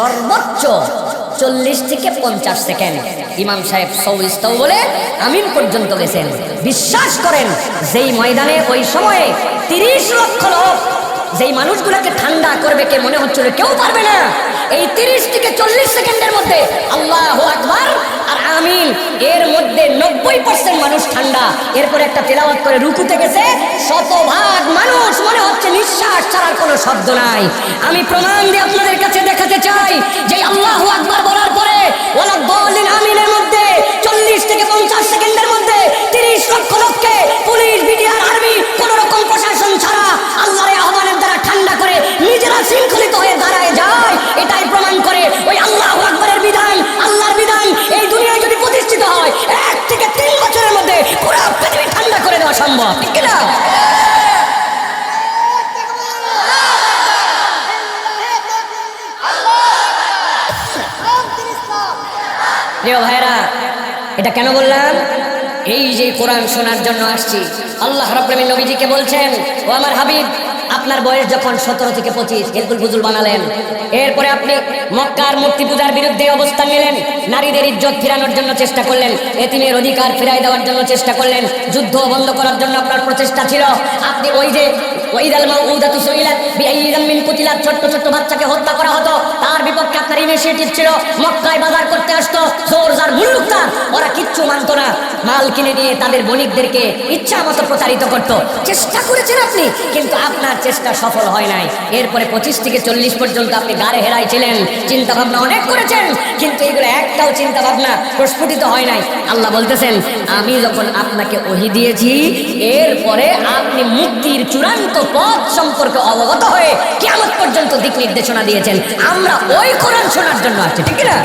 সর্বোচ্চ চল্লিশ থেকে পঞ্চাশ সেকেন্ড। ইমাম সাহেব সৌস্তৌ বলে আমিন পর্যন্ত গেছেন। বিশ্বাস করেন, যেই ময়দানে ওই সময়ে তিরিশ লক্ষ লোক, যেই মানুষগুলোকে ঠান্ডা করবে কে মনে হচ্ছিল কেউ পারবে না, এই তিরিশ থেকে চল্লিশ সেকেন্ডের মধ্যে আল্লাহ আকবার আর আমিন, এর মধ্যে নব্বই পার্সেন্ট মানুষ ঠান্ডা। এরপরে একটা তেলাওয়াত করে রুকুতে গেছে, শতভাগ মানুষ মনে হচ্ছে নিঃশ্বাস ছাড়ার কোনো শব্দ নাই। আমি প্রমাণ দিয়ে আপনাদের কাছে চাই যে আল্লাহ আকবার বলার প্রিয় ভাইরা এটা কেন বললাম? এই যে কোরআন শোনার জন্য আসছি, আল্লাহ রব্লামিন নবীজিকে বলছেন, ও আমার হাবিব, আপনার বয়স যখন সতেরো থেকে পঁচিশ হেলকুল ফুজুল বানালেন। এরপরে আপনি মক্কার মূর্তি পূজার বিরুদ্ধে অবস্থান নিলেন, নারীদের ইজ্জত ফিরানোর জন্য চেষ্টা করলেন, এতিমের অধিকার ফিরাই দেওয়ার জন্য চেষ্টা করলেন, যুদ্ধ বন্ধ করার জন্য আপনার প্রচেষ্টা ছিল। আপনি ওই যে ওইদাল মাউদাতু সুইলাত, বিআইয়ি মিন কুতিলাত, ছোট্ট ছোট বাচ্চাকে হত্যা করা হতো। তার বিপক্ষে আপনার ইনিশিয়েটিভ ছিল, মক্কায় বাজার করতে আসতো জোর জার মুল্লুকতার ওরা কিচ্ছু না মাল কিনে নিয়ে তাদের বণিকদেরকে ইচ্ছা মতো প্রতারিত করত। চেষ্টা করেছেন আপনি, কিন্তু আপনার চেষ্টা সফল হয় নাই। এরপরে পঁচিশ থেকে চল্লিশ পর্যন্ত আপনি গাড়ে হেরাই ছিলেন চিন্তা ভাবনা অনেক করেছেন, কিন্তু এগুলো একটাও চিন্তা ভাবনা প্রস্ফুটিত হয় নাই। আল্লাহ বলতেছেন, আমি যখন আপনাকে ওহি দিয়েছি, এরপরে আপনি মুক্তির চূড়ান্ত পথ সম্পর্কে অবগত হয়ে কেমন পর্যন্ত দিক নির্দেশনা দিয়েছেন। আমরা ওই কোরআন শোনার জন্য আসছি, ঠিক না?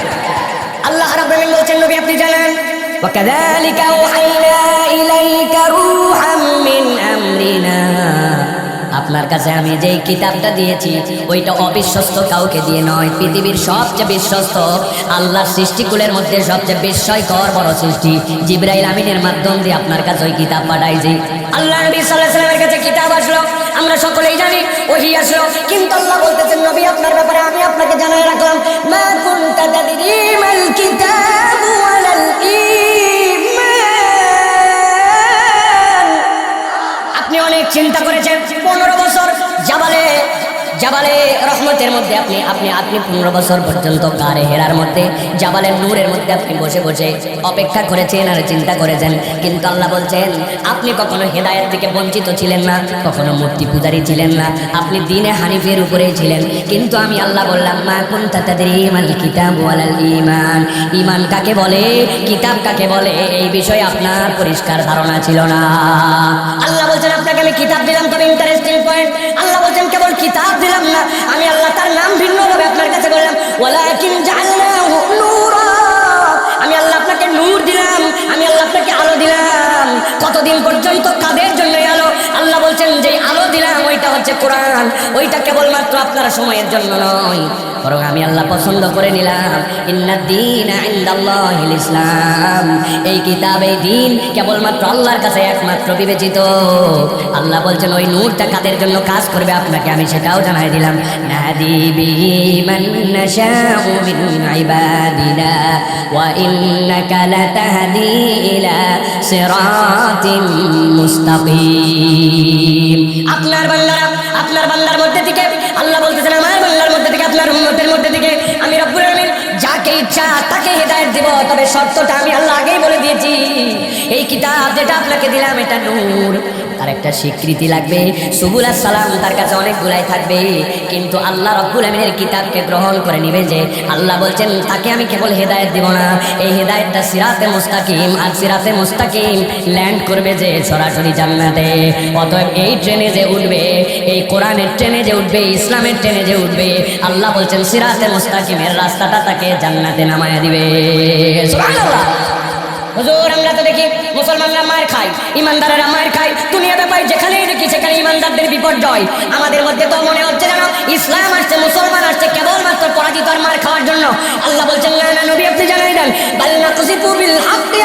আল্লাহ রাব্বুল আলামিন বলছেন, নবী, আপনি জানেন وكذلك أوحينا إليك روحا من أمرنا আপনার কাছে আমি যেই কিতাবটা দিয়েছি ওইটা অবিশ্বস্ত কাউকে দিয়ে নয় পৃথিবীর সবচেয়ে বিশ্বস্ত আল্লাহর সৃষ্টিকুলের মধ্যে সবচেয়ে বিস্ময়কর বড় সৃষ্টি জিব্রাইল আমিনের মাধ্যম দিয়ে আপনার কাছে ওই কিতাব পাঠাইছি আল্লাহ নবী সাল্লাল্লাহু আলাইহি সাল্লামের কাছে কিতাব আসলো আমরা সকলেই জানি ওহি আসলো কিন্তু আল্লাহ বলতেছেন নবী আপনার ব্যাপারে আমি আপনাকে জানাই রাখলাম চিন্তা করেছেন। পনেরো বছর জাবালে জাবালে রহমতের মধ্যে আপনি আপনি আপনি পনেরো বছর পর্যন্ত কারে হেরার মধ্যে, জাবালের নূরের মধ্যে আপনি বসে বসে অপেক্ষা করেছেন আর চিন্তা করেছেন। কিন্তু আল্লাহ বলছেন, আপনি কখনো হেদায়েত থেকে বঞ্চিত ছিলেন না, কখনো মূর্তি পূজারী ছিলেন না, আপনি দিনে হানিফের উপরেই ছিলেন। কিন্তু আমি আল্লাহ বললাম, মা কোন তাদের ইমান কিতাব ওয়ালাল ইমান ইমান কাকে বলে? কিতাব কাকে বলে? এই বিষয়ে আপনার পরিষ্কার ধারণা ছিল না। কিতাব দিলাম তবে ইন্টারেস্টিং পয়েন্ট আল্লাহ বলছেন, কেবল কিতাব দিলাম না, আমি আল্লাহ তার নাম ভিন্নভাবে আপনার কাছে বললাম, ওয়ালাকিন জাআলনাহু আমি আল্লাহ আপনাকে নূর দিলাম, আমি আল্লাহ আপনাকে আলো দিলাম। কতদিন পর্যন্ত হচ্ছে কোরআন, ওইটা কেবলমাত্র আপনার সময়ের জন্য নয়, বরং আমি আল্লাহ পছন্দ করে নিলাম। ইসলাম, এই কিতাব, এই দিন কেবলমাত্র আল্লাহর কাছে একমাত্র বিবেচিত। আল্লাহ বলছেন, ওই নূরটা কাদের জন্য কাজ করবে আপনাকে আমি সেটাও জানাই দিলাম। আপনার বান্দারা আপনার বান্দার মধ্যে থেকে, আল্লাহ বলতেছেন, আমার বান্দার মধ্যে থেকে, আপনার উন্নতের মধ্যে থেকে আমি রব্বুল আলমিন যাকে ইচ্ছা তাকে হেদায়ত দিব। তবে শর্তটা আমি আল্লাহ আগেই যেটা আপনাকে দিলাম, এটা নূর। তার একটা স্বীকৃতি লাগবে। সুবুল সালাম তার কাছে অনেকগুলাই থাকবে। কিন্তু আল্লাহ রব্বুল আমিনের কিতাবকে গ্রহণ করে নিবে যে, আল্লাহ বলছেন, তাকে আমি কেবল হেদায়েত দিব না। এই হেদায়েতটা সিরাতে মুস্তাকিম, আর সিরাতে মুস্তাকিম ল্যান্ড করবে যে, সরাসরি জান্নাতে। অতএব এই ট্রেনে যে উঠবে, এই কোরআনের ট্রেনে যে উঠবে, ইসলামের ট্রেনে যে উঠবে, আল্লাহ বলছেন, সিরাতে মুস্তাকিমের রাস্তাটা তাকে জান্নাতে নামায় দিবে। হুজুর, আমরা তো দেখি মুসলমানরা মার খায়, ইমানদারেরা মার খায়। দুনিয়াতে পাই যেখানেই দেখি সেখানে ইমানদারদের বিপর্যয় আমাদের মধ্যে তো মনে হচ্ছে যেন ইসলাম আসছে, মুসলমান আসছে, কেবলমাত্র পরাজিত আর মার খাওয়ার জন্য। আল্লাহ বলছেন, না নবী, আপনি জানাই দেন বাল্লা খুশি পুবিল হাক্কি